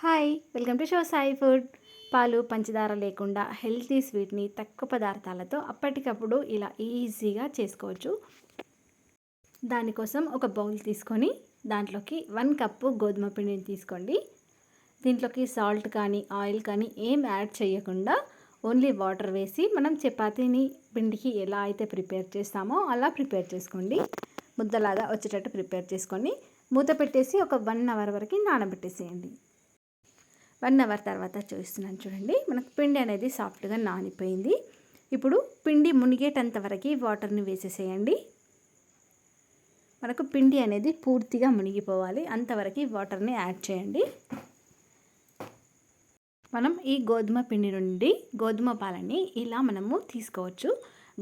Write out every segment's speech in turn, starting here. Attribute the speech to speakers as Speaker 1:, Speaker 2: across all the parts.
Speaker 1: Hi welcome to show Sai food. పాలు పంచదార లేకుండా హెల్తీ స్వీట్ని తక్కువ పదార్థాలతో అప్పటికప్పుడు ఇలా ఈజీగా చేసుకోవచ్చు. దానికోసం ఒక బౌల్ తీసుకొని దాంట్లోకి వన్ కప్పు గోధుమ పిండిని తీసుకోండి. దీంట్లోకి సాల్ట్ కానీ ఆయిల్ కానీ ఏం యాడ్ చేయకుండా ఓన్లీ వాటర్ వేసి మనం చపాతీని పిండికి ఎలా అయితే ప్రిపేర్ చేస్తామో అలా ప్రిపేర్ చేసుకోండి. ముద్దలాగా వచ్చేటట్టు ప్రిపేర్ చేసుకొని మూత పెట్టేసి ఒక వన్ అవర్ వరకు నానబెట్టేసేయండి. వన్ అవర్ తర్వాత చూస్తున్నాను చూడండి. మనకు పిండి అనేది సాఫ్ట్గా నానిపోయింది. ఇప్పుడు పిండి మునిగేటంత వరకు వాటర్ని వేసేసేయండి. మనకు పిండి అనేది పూర్తిగా మునిగిపోవాలి. అంతవరకు వాటర్ని యాడ్ చేయండి. మనం ఈ గోధుమ పిండి నుండి గోధుమ పాలని ఇలా మనము తీసుకోవచ్చు.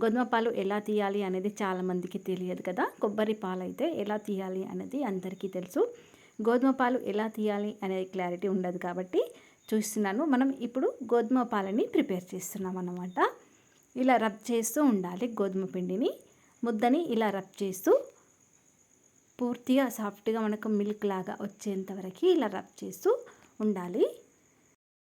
Speaker 1: గోధుమ పాలు ఎలా తీయాలి అనేది చాలామందికి తెలియదు కదా. కొబ్బరి పాలు అయితే ఎలా తీయాలి అనేది అందరికీ తెలుసు. గోధుమ పాలు ఎలా తీయాలి అనే క్లారిటీ ఉండదు కాబట్టి చూస్తున్నాను. మనం ఇప్పుడు గోధుమ పాలని ప్రిపేర్ చేస్తున్నాం అన్నమాట. ఇలా రబ్ చేస్తూ ఉండాలి గోధుమ పిండిని. ముద్దని ఇలా రబ్ చేస్తూ పూర్తిగా సాఫ్ట్గా మనకు మిల్క్ లాగా వచ్చేంత వరకు ఇలా రబ్ చేస్తూ ఉండాలి.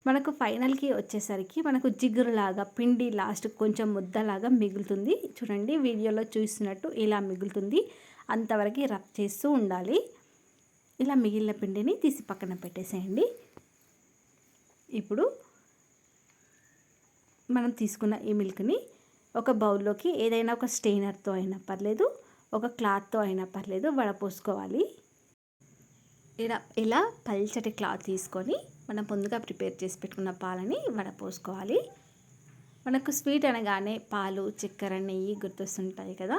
Speaker 1: మనకు ఫైనల్కి వచ్చేసరికి మనకు జిగురులాగా పిండి లాస్ట్ కొంచెం ముద్దలాగా మిగులుతుంది. చూడండి వీడియోలో చూసినట్టు ఇలా మిగులుతుంది. అంతవరకు రబ్ చేస్తూ ఉండాలి. ఇలా మిగిలిన పిండిని తీసి పక్కన పెట్టేసేయండి. ఇప్పుడు మనం తీసుకున్న ఈ మిల్క్ని ఒక బౌల్లోకి ఏదైనా ఒక స్టెయినర్తో అయినా పర్లేదు ఒక క్లాత్తో అయినా పర్లేదు వడపోసుకోవాలి. ఇలా ఇలా పల్చటి క్లాత్ తీసుకొని మనం ముందుగా ప్రిపేర్ చేసి పెట్టుకున్న పాలని వడపోసుకోవాలి. మనకు స్వీట్ అనగానే పాలు చక్కెర నెయ్యి గుర్తొస్తుంటాయి కదా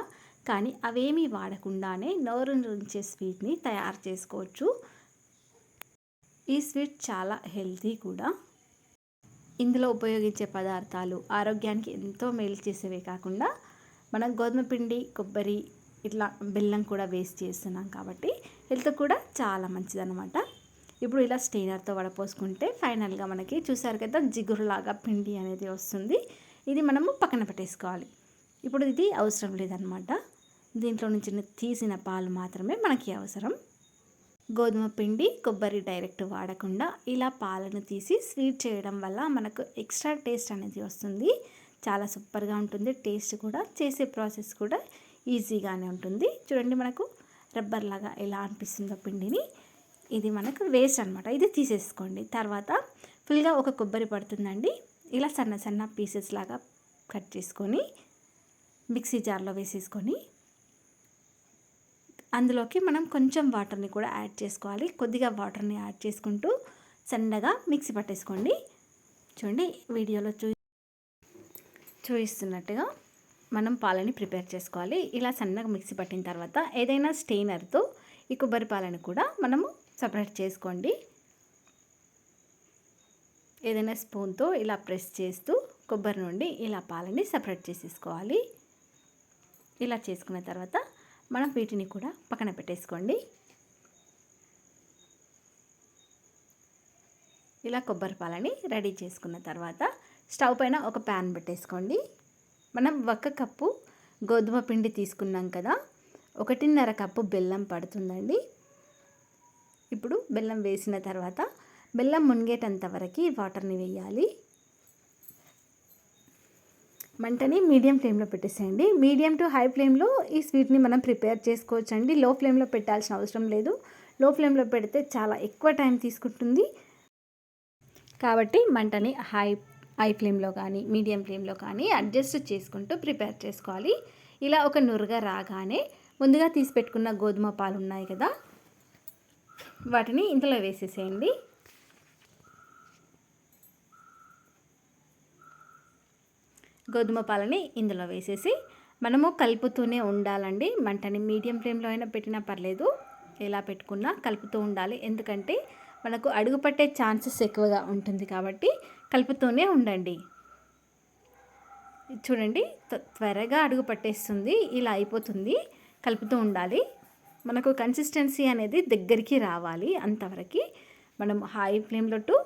Speaker 1: కానీ అవేమీ వాడకుండానే నోరు నుంచే స్వీట్ని తయారు చేసుకోవచ్చు. ఈ స్వీట్ చాలా హెల్తీ కూడా. ఇందులో ఉపయోగించే పదార్థాలు ఆరోగ్యానికి ఎంతో మేలు చేసేవే కాకుండా మనం గోధుమ పిండి కొబ్బరి ఇట్లా బెల్లం కూడా వేస్ట్ చేస్తున్నాం కాబట్టి హెల్త్ కూడా చాలా మంచిదన్నమాట. ఇప్పుడు ఇలా స్టెయినర్తో వడపోసుకుంటే ఫైనల్గా మనకి చూసారు కదా జిగురులాగా పిండి అనేది వస్తుంది. ఇది మనము పక్కన పెట్టేసుకోవాలి. ఇప్పుడు ఇది అవసరం లేదనమాట దీంట్లో నుంచి తీసిన పాలు మాత్రమే మనకి అవసరం. గోధుమ పిండి కొబ్బరి డైరెక్ట్ వాడకుండా ఇలా పాలను తీసి స్వీట్ చేయడం వల్ల మనకు ఎక్స్ట్రా టేస్ట్ అనేది వస్తుంది. చాలా సూపర్గా ఉంటుంది. టేస్ట్ కూడా చేసే ప్రాసెస్ కూడా ఈజీగానే ఉంటుంది. చూడండి మనకు రబ్బర్ లాగా ఎలా అనిపిస్తుందో పిండిని. ఇది మనకు వేస్ట్ అనమాట ఇది తీసేసుకోండి. తర్వాత ఫుల్గా ఒక కొబ్బరి పడుతుందండి. ఇలా సన్న సన్న పీసెస్ లాగా కట్ చేసుకొని మిక్సీ జార్లో వేసేసుకొని అందులోకి మనం కొంచెం వాటర్ని కూడా యాడ్ చేసుకోవాలి. కొద్దిగా వాటర్ని యాడ్ చేసుకుంటూ సన్నగా మిక్సీ పట్టేసుకోండి. చూడండి వీడియోలో చూ చూపిస్తున్నట్టుగా మనం పాలని ప్రిపేర్ చేసుకోవాలి. ఇలా సన్నగా మిక్సీ పట్టిన తర్వాత ఏదైనా స్టెయినర్తో ఈ కొబ్బరి పాలను కూడా మనము సపరేట్ చేసుకోండి. ఏదైనా స్పూన్తో ఇలా ప్రెస్ చేస్తూ కొబ్బరి నుండి ఇలా పాలని సపరేట్ చేసేసుకోవాలి. ఇలా చేసుకున్న తర్వాత మనం వీటిని కూడా పక్కన పెట్టేసుకోండి. ఇలా కొబ్బరి పాలని రెడీ చేసుకున్న తర్వాత స్టవ్ పైన ఒక ప్యాన్ పెట్టేసుకోండి. మనం ఒక కప్పు గోధుమ పిండి తీసుకున్నాం కదా ఒకటిన్నర కప్పు బెల్లం పడుతుందండి. ఇప్పుడు బెల్లం వేసిన తర్వాత బెల్లం మునిగేటంత వరకు వాటర్ని వేయాలి. మంటని మీడియం ఫ్లేమ్లో పెట్టేసేయండి. మీడియం టు హై ఫ్లేమ్లో ఈ స్వీట్ని మనం ప్రిపేర్ చేసుకోవచ్చు అండి లో ఫ్లేమ్లో పెట్టాల్సిన అవసరం లేదు. లో ఫ్లేమ్లో పెడితే చాలా ఎక్కువ టైం తీసుకుంటుంది. కాబట్టి మంటని హై హై ఫ్లేమ్లో కానీ మీడియం ఫ్లేమ్లో కానీ అడ్జస్ట్ చేసుకుంటూ ప్రిపేర్ చేసుకోవాలి. ఇలా ఒక నురగ రాగానే ముందుగా తీసి పెట్టుకున్న గోధుమ పాలు ఉన్నాయి కదా వాటిని ఇంతలో వేసేసేయండి. గోధుమ పాలని ఇందులో వేసేసి మనము కలుపుతూనే ఉండాలండి. మంటని మీడియం ఫ్లేమ్లో అయినా పెట్టినా పర్లేదు. ఎలా పెట్టుకున్నా కలుపుతూ ఉండాలి. ఎందుకంటే మనకు అడుగు పట్టే ఛాన్సెస్ ఎక్కువగా ఉంటుంది కాబట్టి కలుపుతూనే ఉండండి. చూడండి త్వరగా అడుగు పట్టేస్తుంది. ఇలా అయిపోతుంది. కలుపుతూ ఉండాలి. మనకు కన్సిస్టెన్సీ అనేది దగ్గరికి రావాలి అంతవరకు. మనం హై ఫ్లేమ్లో టు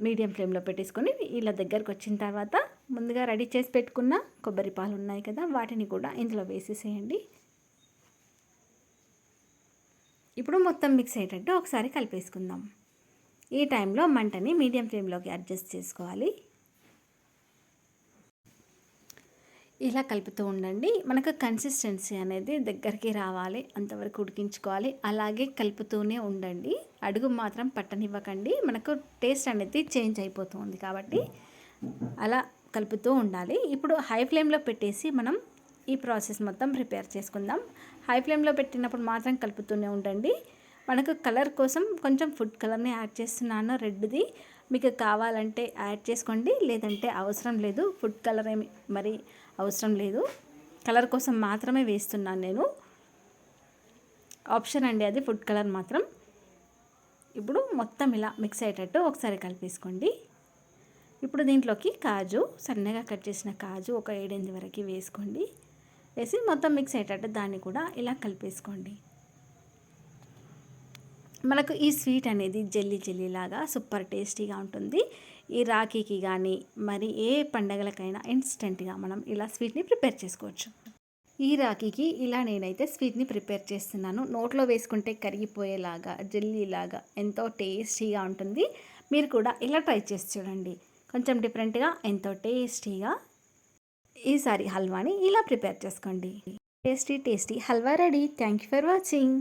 Speaker 1: మీడియం ఫ్లేమ్లో పెట్టేసుకొని ఇలా దగ్గరకు వచ్చిన తర్వాత ముందుగా రెడీ చేసి పెట్టుకున్న కొబ్బరి పాలు ఉన్నాయి కదా వాటిని కూడా ఇందులో వేసేసేయండి. ఇప్పుడు మొత్తం మిక్స్ అయ్యేటట్టు ఒకసారి కలిపేసుకుందాం. ఈ టైంలో మంటని మీడియం ఫ్లేమ్లోకి అడ్జస్ట్ చేసుకోవాలి. ఇలా కలుపుతూ ఉండండి. మనకు కన్సిస్టెన్సీ అనేది దగ్గరికి రావాలి అంతవరకు ఉడికించుకోవాలి. అలాగే కలుపుతూనే ఉండండి. అడుగు మాత్రం పట్టనివ్వకండి. మనకు టేస్ట్ అనేది చేంజ్ అయిపోతుంది కాబట్టి అలా కలుపుతూ ఉండాలి. ఇప్పుడు హై ఫ్లేమ్లో పెట్టేసి మనం ఈ ప్రాసెస్ మొత్తం ప్రిపేర్ చేసుకుందాం. హై ఫ్లేమ్లో పెట్టినప్పుడు మాత్రం కలుపుతూనే ఉండండి. మనకు కలర్ కోసం కొంచెం ఫుడ్ కలర్ని యాడ్ చేస్తున్నాను రెడ్ది. మీకు కావాలంటే యాడ్ చేసుకోండి. లేదంటే అవసరం లేదు. ఫుడ్ కలర్ ఏమి మరి అవసరం లేదు. కలర్ కోసం మాత్రమే వేస్తున్నాను నేను. ఆప్షన్ అండి అది ఫుడ్ కలర్ మాత్రం. ఇప్పుడు మొత్తం ఇలా మిక్స్ అయ్యేటట్టు ఒకసారి కలిపేసుకోండి. ఇప్పుడు దీంట్లోకి కాజు సన్నగా కట్ చేసిన కాజు ఒక ఏడెనిమిది వరకు వేసుకోండి. వేసి మొత్తం మిక్స్ అయ్యేటట్టు దాన్ని కూడా ఇలా కలిపేసుకోండి. మనకు ఈ స్వీట్ అనేది జెల్లీ జల్లీ లాగా సూపర్ టేస్టీగా ఉంటుంది. ఈ రాఖీకి కానీ మరి ఏ పండగలకైనా ఇన్స్టెంట్గా మనం ఇలా స్వీట్ని ప్రిపేర్ చేసుకోవచ్చు. ఈ రాఖీకి ఇలా నేనైతే స్వీట్ని ప్రిపేర్ చేస్తున్నాను. నోట్లో వేసుకుంటే కరిగిపోయేలాగా జెల్లీలాగా ఎంతో టేస్టీగా ఉంటుంది. మీరు కూడా ఇలా ట్రై చేసి చూడండి. కొంచెం డిఫరెంట్గా ఎంతో టేస్టీగా ఈసారి హల్వాని ఇలా ప్రిపేర్ చేసుకోండి. Tasty tasty halwa ready. Thank you for watching